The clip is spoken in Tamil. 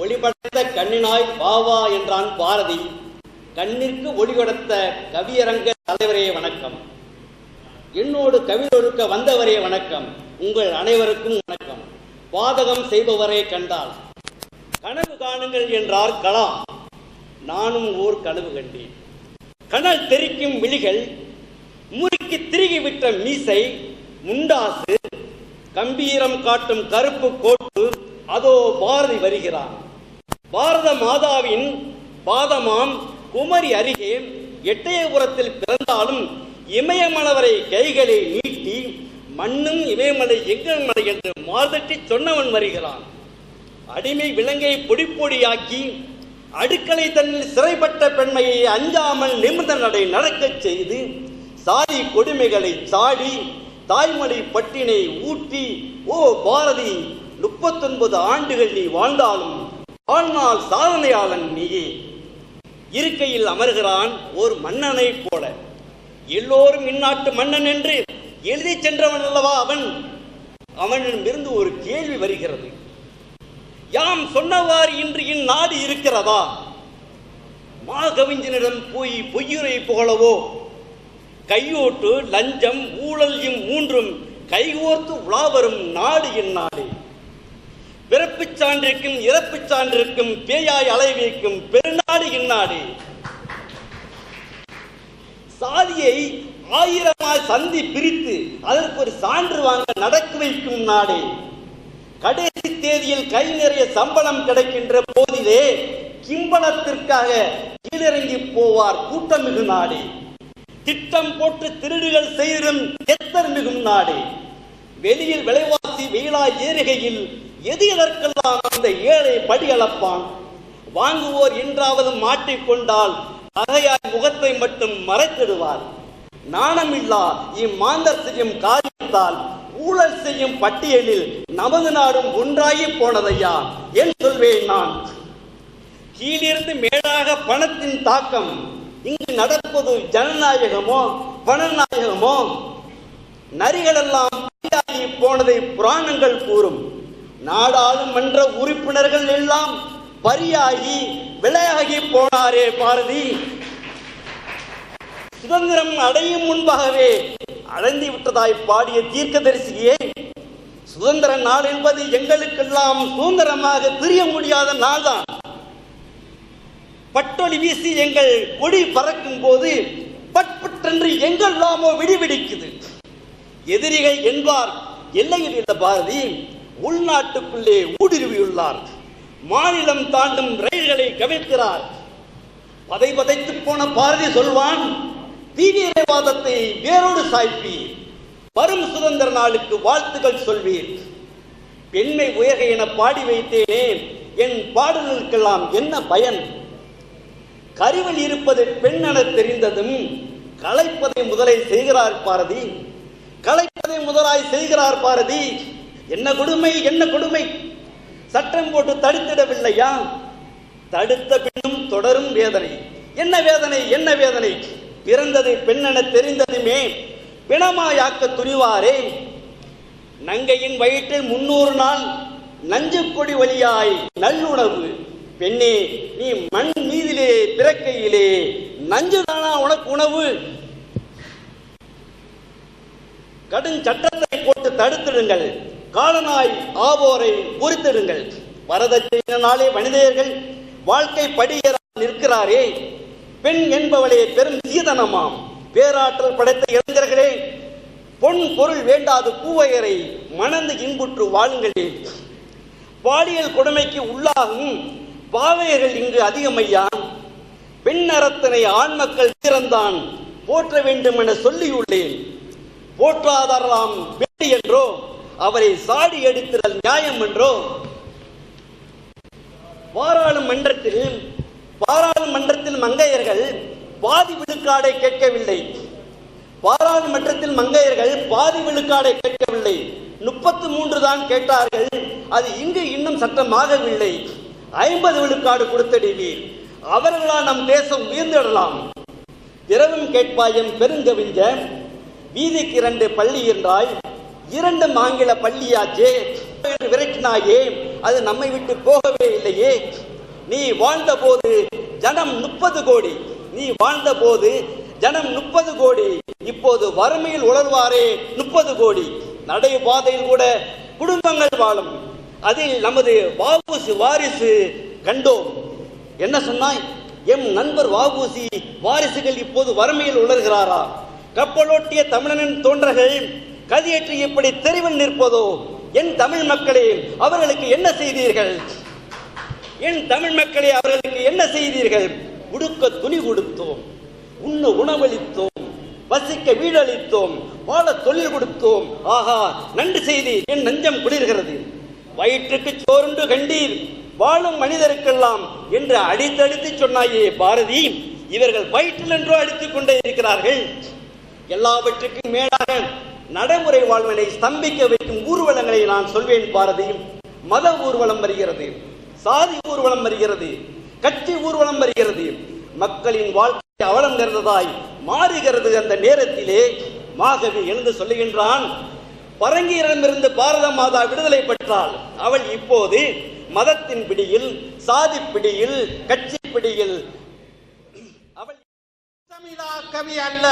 ஒளிபடைத்த கண்ணினாய் வாவா என்றான் பாரதி. கண்ணிற்கு ஒளி கொடுத்த கவியரங்க தலைவரே வணக்கம். என்னோடு கவிதொழுக்க வந்தவரே வணக்கம். உங்கள் அனைவருக்கும் வணக்கம். பாதகம் செய்பவரை கண்டால். கனவு காணுங்கள் என்றார் கலாம். நானும் ஓர் கனவு கண்டேன். கனல் தெரிக்கும் விழிகள் முறுக்கி திருகி விட்ட மீசை முண்டாசு கம்பீரம் காட்டும் கருப்பு கோட்டு அதோ பாரதி வருகிறான். பாரத மாதாவின் பாதமாம் குமரி அருகே எட்டயபுரத்தில் பிறந்தாலும் இமயமலவரை கைகளை நீட்டி மண்ணும் இமயமலை எங்கள் மலை என்று மார்தட்டி சொன்னவன் வருகிறான். அடிமை விலங்கை பொடி பொடியாக்கி அடுக்களை தன்னில் சிறைப்பட்ட பெண்மையை அஞ்சாமல் நிமிர்ந்த நடை நடக்கச் செய்து சாதி கொடுமைகளை சாடி தாய்மொழி பட்டினை ஊட்டி ஓ பாரதி முப்பத்தொன்பது ஆண்டுகள் நீ வாழ்ந்தாலும் ஆனால் சாதனையாளன் நீயே. இருக்கையில் அமர்கிறான் ஒரு மன்னனை போல. எல்லோரும் இந்நாட்டு மன்னன் என்று எழுதி சென்றவன் அல்லவா அவன்? அவனிடமிருந்து ஒரு கேள்வி வருகிறது. யாம் சொன்னவாறு இன்று இந்நாடு இருக்கிறதா? மாகவிஞனிடம் போய் பொய்யுரை புகழவோ? கையோட்டு லஞ்சம் ஊழல் இம் மூன்றும் கைகோர்த்து உலாவரும் நாடு இந்நாடு. பிறப்புச் சான்றிற்கும் இறப்புச் சான்றிற்கும் பேயாய் அலைவிக்கும் பெருநாடு இந்நாடு. சாதியை ஆயிரமாய் சந்தி பிரித்து அதற்கு ஒரு சான்று வாங்க நடக்க வைக்கும் நாடு. கடைசி தேதியில் கை நிறைய சம்பளம் கிடைக்கின்ற போதிலே கிம்பளத்திற்காக கீழிறங்கி போவார் கூட்டமிகு நாடு. திட்டம் போட்டு திருடுகள் செய்தும் எத்தர் மிகும் நாடு. வெளியில் விலைவாசி வெயிலாய் ஏறுகையில் எது எதற்கெல்லாம் அந்த ஏழை படியளப்பான். வாங்குவோர் என்றாவது மாட்டிக்கொண்டால் அகையாய் முகத்தை மட்டும் மறைத்திடுவார். நாணமில்லா இம்மாந்தர் செய்யும் காரியத்தால் ஊழல் செய்யும் பட்டியலில் நமது நாடும் ஒன்றாகி போனதையா என் சொல்வேன் நான். கீழிருந்து மேலாக பணத்தின் தாக்கம் இங்கு நடப்பது ஜனநாயகமோ பணநாயகமோ? நரிகளெல்லாம் போனதை புராணங்கள் கூறும். நாடாளுமன்ற உறுப்பினர்கள் எல்லாம் பரியாகி விலையாகி போனாரே பாரதி. சுதந்திரம் அடையும் முன்பாகவே அடைந்து விட்டதாய் பாடிய தீர்க்கதரிசியே சுதந்திர நாள் என்பது எங்களுக்கெல்லாம் சுதந்திரமாக பிரிய முடியாத நாள்தான். பட்டொலி வீசி எங்கள் கொடி பறக்கும் போது பட்பட்டென்று எங்கெல்லாமோ விடிவிடிக்குது. எதிரிகள் என்பார் எல்லையில் இருந்த பாரதி. உள்நாட்டுக்குள்ளே ஊடுருவியுள்ளார். மாநிலம் தாண்டும் ரயில்களை கவிழ்க்கிறார். பதை பதைத்து போன பாரதி சொல்வான் தீவிரவாதத்தை வேரோடு சாய்ப்பி வரும் சுதந்திர நாளுக்கு வாழ்த்துக்கள் சொல்வீர். பெண்மை உயர்க என பாடி வைத்தேனே என் பாடல்களுக்கெல்லாம் என்ன பயன்? கருவில் இருப்பது பெண்ணென தெரிந்ததும் கலைப்பதை முதலை செய்கிறார் பாரதி. கலைப்பதை முதலாய் செய்கிறார் பாரதி. என்ன கொடுமை என்ன கொடுமை? சட்டம் போட்டு தடுத்திடவில்லையா? தடுத்த பின்னும் தொடரும் வேதனை. என்ன வேதனை என்ன வேதனை? பிறந்தது பெண்ணென தெரிந்ததுமே பிணமாயாக்க துணிவாரே. நங்கையின் வயிற்றில் முன்னூறு நாள் நஞ்சு கொடி வழியாய் நல்லுணவு. பெண்ணே நீ மண் மீதிலே பிறக்கையிலே நஞ்சுதானா உனக்கு உணவு? கடும் சட்டத்தை போட்டு தடுத்துடுங்கள். காலனாய் ஆவோரை பொறுத்திடுங்கள். வரதட்சணையினாலே மனிதர்கள் வாழ்க்கை படியேறால் நிற்கிறாரே. பெண் என்பவளே பெரும் சீதனமாம். பேராற்றல் படைத்த இளைஞர்களே பொன் பொருள் வேண்டாது பூவையரை மணந்து இன்புற்று வாழுங்களே. பாலியல் கொடுமைக்கு உள்ளாகும் பாவையர்கள் இங்கு அதிகமையான் பெண் அறத்தனை ஆண் மக்கள் வீரந்தான் போற்ற வேண்டும் என சொல்லியுள்ளேன். போற்றாதாரலாம் வேண்டி என்றோ அவரை சாடி எடுத்திடல் நியாயம் என்றோ? பாராளுமன்றத்தில் பாராளுமன்றத்தில் மங்கையர்கள் பாதி விழுக்காடை கேட்கவில்லை. பாராளுமன்றத்தில் மங்கையர்கள் பாதி விழுக்காடை கேட்கவில்லை. முப்பத்து மூன்று தான் கேட்டார்கள். அது இங்கு இன்னும் சட்டமாகவில்லை ஐம்பது விழுக்காடு கொடுத்தடிவீர். அவர்களால் நம் தேசம் உயர்ந்திடலாம் திரவும் கேட்பாயம் பெருங்கவிஞ்ச வீதிக்கு இரண்டு பள்ளி என்றாய் இரண்டும் ஆங்கில பள்ளியாச்சே. விரட்டினாயே அது நம்மை விட்டு போகவே இல்லையே. நீ வாழ்ந்த போது ஜனம் முப்பது கோடி. நீ வாழ்ந்த போது ஜனம் முப்பது கோடி. இப்போது வறுமையில் உணர்வாரே முப்பது கோடி. நடைபாதையில் கூட குடும்பங்கள் வாழும். அதில் நமது வாபுசு வாரிசு கண்டோம். என்ன சொன்னாய்? எம் நண்பர் வாபூசி வாரிசுகள் இப்போது வறுமையில் உணர்கிறாரா கப்பலோட்டிய தமிழனின் தோன்றர்கள் கதியேற்று இப்படி தெருவில் நிற்பதோ? என் தமிழ் மக்களே அவர்களுக்கு என்ன செய்தீர்கள்? என் தமிழ் மக்களே அவர்களுக்கு என்ன செய்தீர்கள்? உடுக்க துணி கொடுத்தோம் உண்ண உணவளித்தோம் வசிக்க வீடளித்தோம் வாழ தொழில் கொடுத்தோம். ஆஹா நன்றி செய்தி என் நெஞ்சம் குளிர்கிறது. வயிற்றுக்கு சோறுண்டு கண்டீர் வாழும் மனிதருக்கெல்லாம் என்று அடித்தடித்து சொன்னாயே பாரதி. இவர்கள் வயிற்றில் என்றோ அடித்துக் கொண்டே இருக்கிறார்கள். எல்லாவற்றுக்கும் மேலாக நடைமுறை வாழ்வினை ஸ்தம்பிக்க வைக்கும் ஊர்வலங்களை நான் சொல்வேன் பாரதி. மத ஊர்வலம் வருகிறது சாதி ஊர்வலம் வருகிறது கட்சி ஊர்வலம் வருகிறது. மக்களின் வாழ்க்கை அவலம் நிறைந்ததாய் மாறுகிறது அந்த நேரத்திலே. மாகவி எழுந்து சொல்லுகின்றான் பரங்கியரிடமிருந்து பாரத மாதா விடுதலை பெற்றாள். அவள் இப்போது மதத்தின் பிடியில் சாதி பிடியில் கட்சி பிடியில். அவள் கவி அல்ல.